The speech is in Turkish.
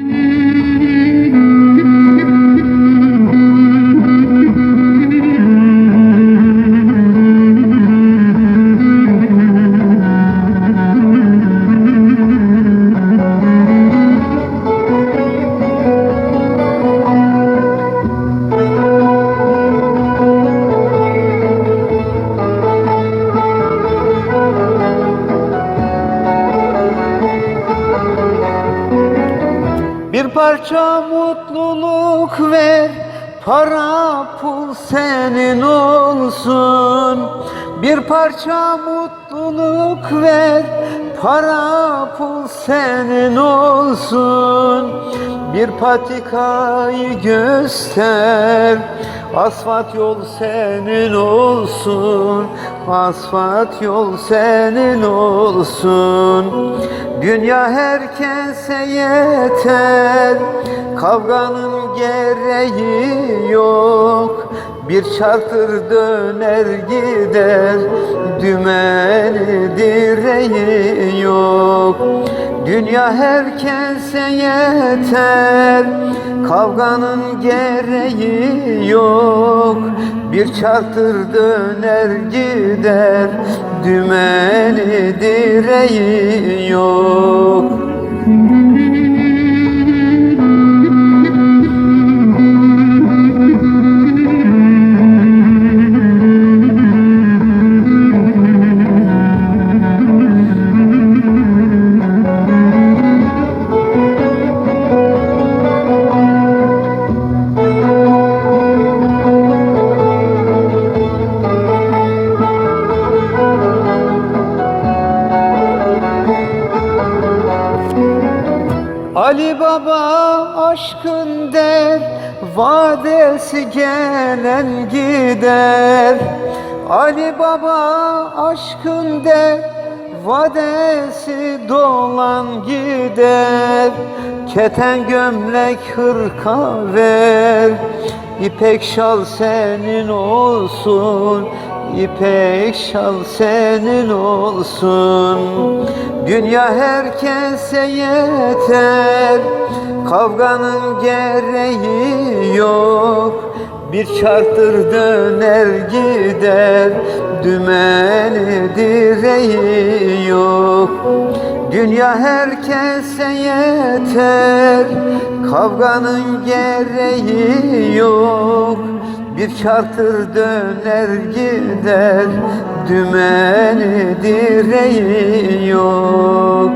Mm-hmm. Bir parça mutluluk ver Para pul senin olsun. Bir parça mutluluk ver Para pul senin olsun. Bir patikayı göster. Asfalt yol senin olsun. Asfalt yol senin olsun. Dünya herkese yeter. Kavganın gereği yok Bir çarptır döner gider Dümeni direği yok. Dünya herkese yeter Kavganın gereği yok. Bir çarptır döner gider Dümeni direği yok Ali Baba aşkın der Vadesi gelen gider. Ali Baba aşkın der Vadesi dolan gider. Keten gömlek hırka ver İpek şal senin olsun İpek şal senin olsun. Dünya herkese yeter. Kavganın gereği yok. Bir çarptır döner gider. Dümeni direği yok. Dünya herkese yeter. Kavganın gereği yok bir çarptır döner gider Dümeni direği yok